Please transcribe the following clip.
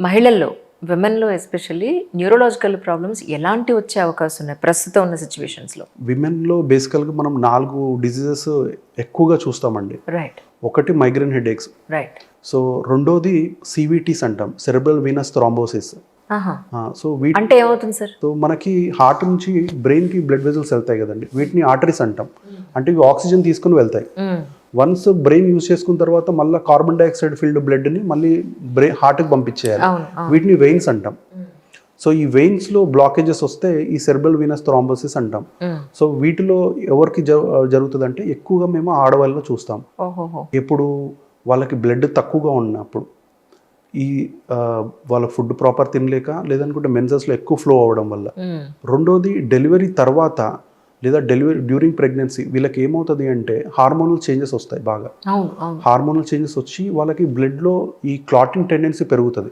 మహిళల్లో విమెన్లో especially neurological problems ఎలాంటి వచ్చే అవకాశం ఉన్నాయి? ప్రస్తుతం ఉన్న సిచ్యువేషన్స్లో విమెన్లో బేసికల్గా మనం నాలుగు డిజీజెస్ ఎక్కువగా చూస్తామండి. రైట్ ఒకటి మైగ్రేన్ హెడేక్స్ రైట్ సో రెండోది సివిటీస్ అంటాం సెరెబ్రల్ వీనస్ థ్రాంబోసిస్ సో వీటి అంటే ఏమవుతుంది సార్? సో మనకి హార్ట్ నుంచి బ్రెయిన్కి బ్లడ్ వెజల్స్ వెళ్తాయి కదండి. వీటిని ఆర్టరీస్ అంటాం. అంటే ఇవి ఆక్సిజన్ తీసుకుని వెళ్తాయి. మ్మ్. వన్స్ బ్రెయిన్ యూజ్ చేసుకున్న తర్వాత మళ్ళీ కార్బన్ డైఆక్సైడ్ ఫిల్డ్ బ్లడ్ని మళ్ళీ బ్రెయిన్ హార్ట్కి పంపించేయాలి. వీటిని వెయిన్స్ అంటాం. సో ఈ వెయిన్స్లో బ్లాకేజెస్ వస్తే ఈ సెర్బల్ వీనస్ థ్రాంబోసిస్ అంటాం. సో వీటిలో ఎవరికి జరుగుతుందంటే ఎక్కువగా మేము ఆడవాళ్ళలో చూస్తాం. ఎప్పుడు వాళ్ళకి బ్లడ్ తక్కువగా ఉన్నప్పుడు. ఈ వాళ్ళ ఫుడ్ ప్రాపర్ తినలేక లేదనుకుంటే మెన్సెస్లో ఎక్కువ ఫ్లో అవ్వడం వల్ల. రెండోది డెలివరీ తర్వాత లేదా డెలివరీ డ్యూరింగ్ ప్రెగ్నెన్సీ వీళ్ళకి ఏమవుతుంది అంటే హార్మోనల్ చేంజెస్ వస్తాయి బాగా. హార్మోనల్ చేంజెస్ వచ్చి వాళ్ళకి బ్లడ్లో ఈ క్లాటింగ్ టెండెన్సీ పెరుగుతుంది.